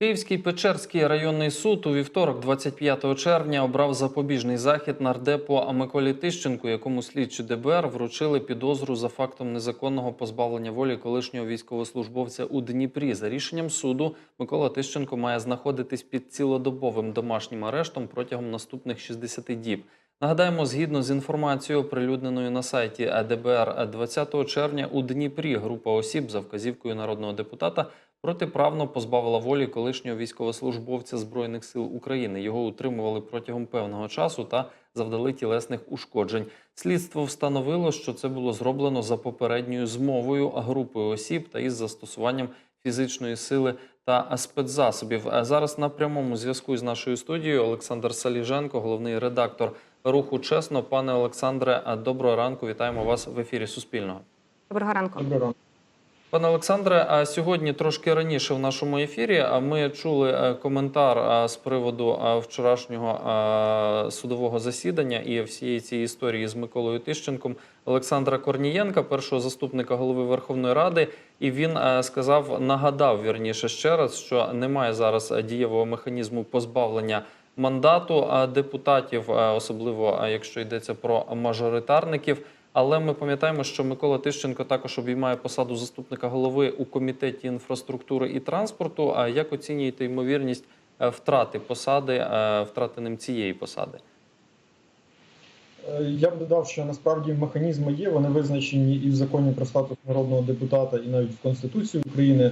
Київський Печерський районний суд у вівторок, 25 червня, обрав запобіжний захід нардепу Миколі Тищенку, якому слідчі ДБР вручили підозру за фактом незаконного позбавлення волі колишнього військовослужбовця у Дніпрі. За рішенням суду Микола Тищенко має знаходитись під цілодобовим домашнім арештом протягом наступних 60 діб. Нагадаємо, згідно з інформацією, оприлюдненою на сайті ДБР 20 червня у Дніпрі група осіб за вказівкою народного депутата протиправно позбавила волі колишнього військовослужбовця збройних сил України. Його утримували протягом певного часу та завдали тілесних ушкоджень. Слідство встановило, що це було зроблено за попередньою змовою групи осіб та із застосуванням фізичної сили та спецзасобів. А зараз на прямому зв'язку з нашою студією Олександр Саліженко, головний редактор руху чесно. Пане Олександре, доброго ранку. Вітаємо вас в ефірі Суспільного. Доброго ранку. Доброго ранку. Пане Олександре, а сьогодні трошки раніше в нашому ефірі ми чули е, коментар з приводу вчорашнього судового засідання і всієї цієї історії з Миколою Тищенком Олександра Корнієнка, першого заступника голови Верховної Ради. І він е, сказав, нагадав вірніше ще раз, що немає зараз е, дієвого механізму позбавлення мандату депутатів, особливо якщо йдеться про мажоритарників. Але ми пам'ятаємо, що Микола Тищенко також обіймає посаду заступника голови у комітеті інфраструктури і транспорту. А як оцінюєте ймовірність е, втрати посади, е, втрати ним цієї посади? Е, Я б додав, що насправді механізми є. Вони визначені і в законі про статус народного депутата, і навіть в Конституції України.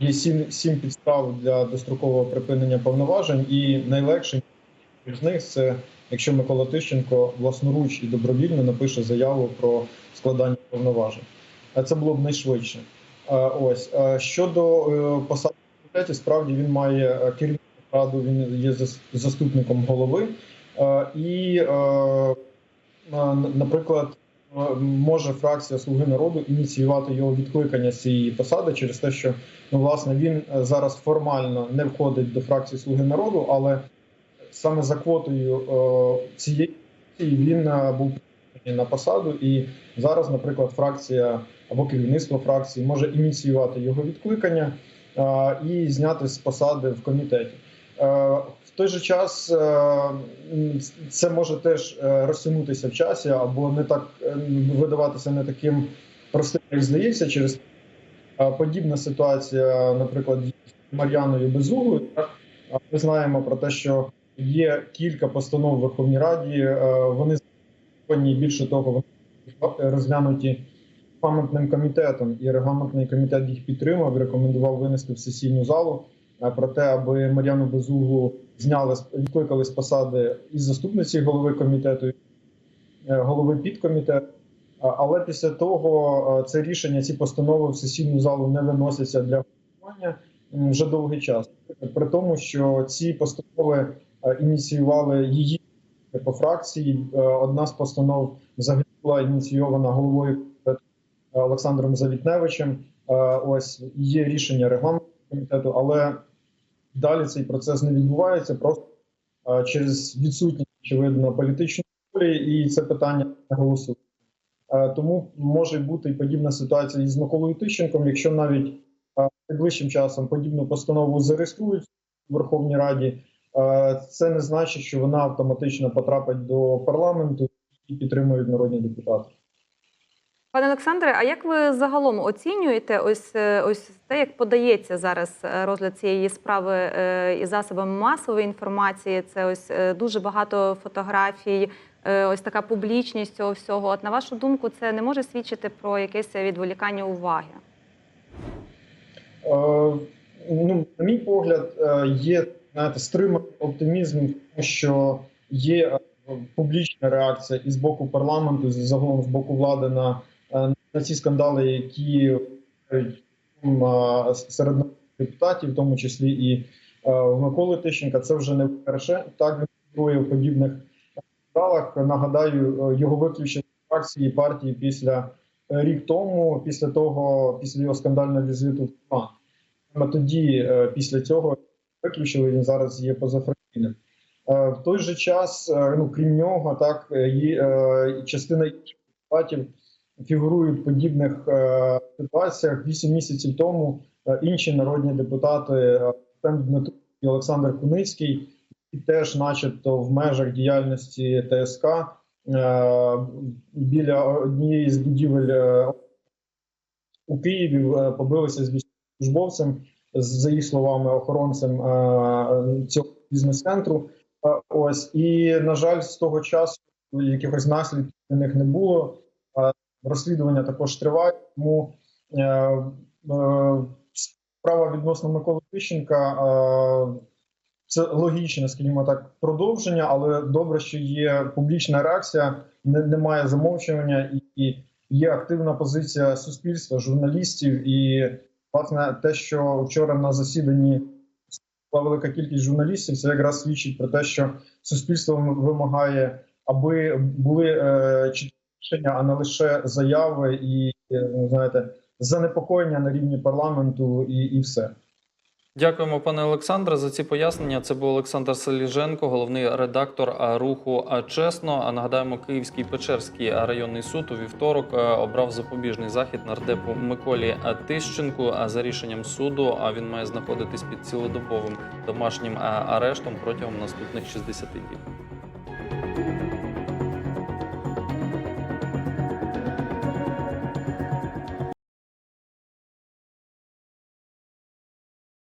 Є сім, сім підстав для дострокового припинення повноважень, і найлегший з них це якщо Микола Тищенко власноруч і добровільно напише заяву про складання повноважень. Це було б найшвидше. Ось щодо е, посади в комітеті, справді він має е, керівну раду, він є зас- заступником голови. І, е, наприклад, може фракція Слуги народу ініціювати його відкликання з цієї посади через те, що ну, власне він зараз формально не входить до фракції Слуги народу, але саме за квотою е, цієї він е, був на посаду, і зараз, наприклад, фракція або керівництво фракції може ініціювати його відкликання е, і зняти з посади в комітеті. В той же час це може теж розтягнутися в часі або не так видаватися не таким простим, як здається, через подібна ситуація, наприклад, з Мар'яною. А Ми знаємо про те, що є кілька постанов в Верховній Раді. е, Вони законні, більше того, вони розглянуті регламентним комітетом, і регламентний комітет їх підтримав рекомендував винести в сесійну залу е, про те, аби Мар'яну Безуглу зняли відкликали з посади із заступниці голови комітету, е, голови підкомітету. Але після того це рішення, ці постанови в сесійну залу не виносяться для голосування вже довгий час. При тому, що ці постанови ініціювали її по фракції. Е, Одна з постанов взагалі була ініційована головою е, Олександром Завітневичем. Е, Ось є рішення регламентного комітету, але далі цей процес не відбувається просто е, через відсутність очевидно політичної волі, і це питання не голосує. Е, Тому може бути і подібна ситуація із Миколою Тищенком, якщо навіть е, найближчим часом подібну постанову зареєструють в Верховній Раді. Це не значить, що вона автоматично потрапить до парламенту і підтримують народні депутати. Пане Олександре, а як ви загалом оцінюєте ось е, ось те, як подається зараз е, розгляд цієї справи е, із засобами масової інформації? Це ось дуже багато фотографій, ось така публічність цього всього. От на вашу думку, це не може свідчити про якесь відволікання уваги? Е, ну, на мій погляд, є знаєте, стриманий оптимізм, тому що є е, публічна реакція і з боку парламенту, і загалом з боку влади на, е, на ці скандали, які е, серед депутатів, в тому числі і Миколи Тищенка. Це вже не вперше. Так він фігурує в подібних скандалах. Нагадаю, його виключили з фракції партії після рік тому, після того, після його скандального візиту. Тоді, після цього, виключили, він зараз є позафракційним. Е, В той же час, е, ну крім нього, так е, і частина інших депутатів фігурують в подібних ситуаціях. Вісім місяців тому інші народні депутати Дмитрук і Олександр Куницький, і теж, начебто, в межах діяльності ТСК біля однієї з будівель у Києві побилися з військовослужбовцем, за їх словами, охоронцем е, цього бізнес-центру. Е, Ось і на жаль, з того часу якихось наслідків для них не було. Е, Розслідування також триває. Тому справа відносно Миколи Тищенка це логічне, скажімо так, продовження, але добре, що є публічна реакція, не, немає замовчування і є активна позиція суспільства, журналістів. І власне те, що вчора на засіданні була велика кількість журналістів, це якраз свідчить про те, що суспільство вимагає, аби були е, чіткі рішення, а не лише заяви і е, ну, знаєте, занепокоєння на рівні парламенту, і, і все. Дякуємо, пане Олександре, за ці пояснення. Це був Олександр Селіженко, головний редактор руху а, чесно. А нагадаємо, Київський Печерський районний суд у вівторок е, обрав запобіжний захід нардепу Миколі Тищенку. А за рішенням суду він має знаходитись під цілодобовим домашнім арештом протягом наступних 60 діб.